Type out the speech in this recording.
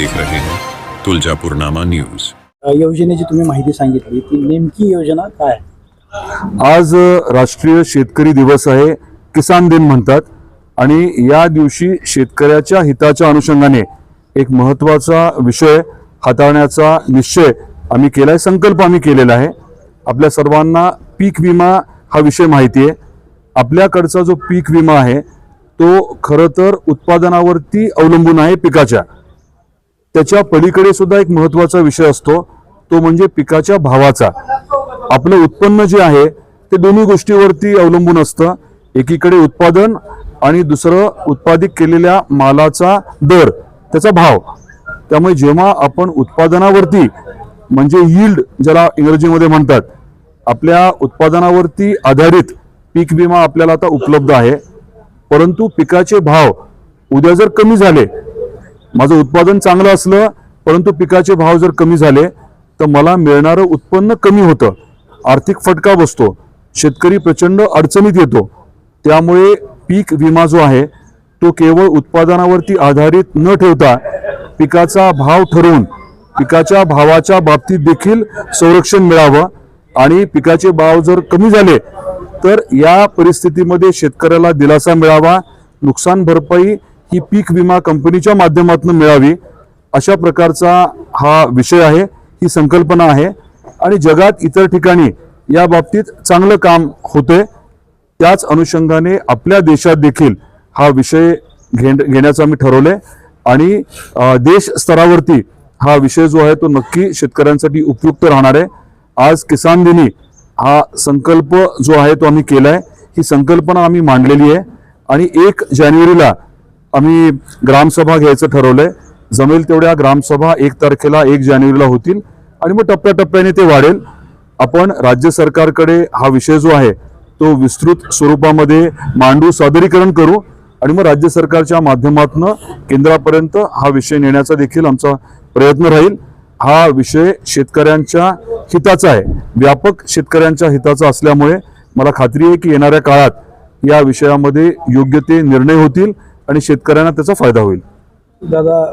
देख रहे हैं। तुलजापुरनामा न्यूज। अ, योजनेची तुम्ही माहिती सांगितली ती नेमकी योजना काय? आज राष्ट्रीय शेतकरी दिवस आहे किसान दिन म्हणतात. आणि या दिवशी शेतकऱ्याच्या हिताच्या अनुषंगाने एक महत्त्वाचा विषय हाताळण्याचा निश्चय आम्ही केलाय संकल्प आम्ही केलेला आहे. आपल्या सर्वांना पीक विमा हा विषय माहिती आहे. आपल्याकडचा जो पीक विमा आहे तो खरं तर उत्पादनावरती अवलंबून आहे पिकाच्या. त्याच्या पलीकडे सुद्धा एक महत्त्वाचा विषय असतो. तो म्हणजे पिकाच्या भावाचा. आपलं उत्पन्न जे आहे ते दोन्ही गोष्टीवरती अवलंबून असतं. एकीकडे उत्पादन आणि दुसरं उत्पादित केलेल्या मालाचा दर त्याचा भाव. त्यामुळे जेव्हा आपण उत्पादनावरती म्हणजे यील्ड ज्याला इंग्रजीमध्ये म्हणतात आपल्या उत्पादनावरती आधारित पीक विमा आपल्याला आता उपलब्ध आहे. परंतु पिकाचे भाव उद्या जर कमी झाले माझं उत्पादन चांगलं असलं परंतु पिकाचे भाव जर कमी झाले तर मला मिळणारं उत्पन्न कमी होतं. आर्थिक फटका बसतो. शेतकरी प्रचंड अडचणीत येतो. त्यामुळे पीक विमा जो आहे तो केवळ उत्पादनावरती आधारित न ठेवता पिकाचा भाव ठरवून पिकाच्या भावाच्या बाबतीत देखील संरक्षण मिळावं आणि पिकाचे भाव जर कमी झाले तर या परिस्थितीमध्ये शेतकऱ्याला दिलासा मिळावा नुकसान भरपाई ही पीक विमा कंपनीच्या माध्यमातून मिळावी अशा प्रकारचा हा विषय आहे ही संकल्पना आहे. आणि जगात इतर ठिकाणी या बाबतीत चांगलं काम होते त्याच अनुषंगाने आपल्या देशात देखील हा विषय घे घेण्याचं आम्ही ठरवलंय. आणि देश स्तरावरती हा विषय जो आहे तो नक्की शेतकऱ्यांसाठी उपयुक्त राहणार आहे. आज किसान दिनी हा संकल्प जो आहे तो आम्ही केलाय ही संकल्पना आम्ही मांडलेली आहे. आणि एक जानेवारीला आम्ही ग्रामसभा घ्यायचं ठरवलंय. जमेल तेवढ्या ग्रामसभा एक तारखेला एक जानेवारीला होतील. आणि मग टप्प्याटप्प्याने ते वाढेल. आपण राज्य सरकारकडे हा विषय जो आहे तो विस्तृत स्वरूपामध्ये मांडू सादरीकरण करू. आणि मग राज्य सरकारच्या माध्यमातून केंद्रापर्यंत हा विषय नेण्याचा देखील आमचा प्रयत्न राहील. हा विषय शेतकऱ्यांच्या हिताचा आहे. व्यापक शेतकऱ्यांच्या हिताचा असल्यामुळे मला खात्री आहे की येणाऱ्या काळात या विषयामध्ये योग्य ते निर्णय होतील. आणि शेतकऱ्यांना त्याचा फायदा होईल. दादा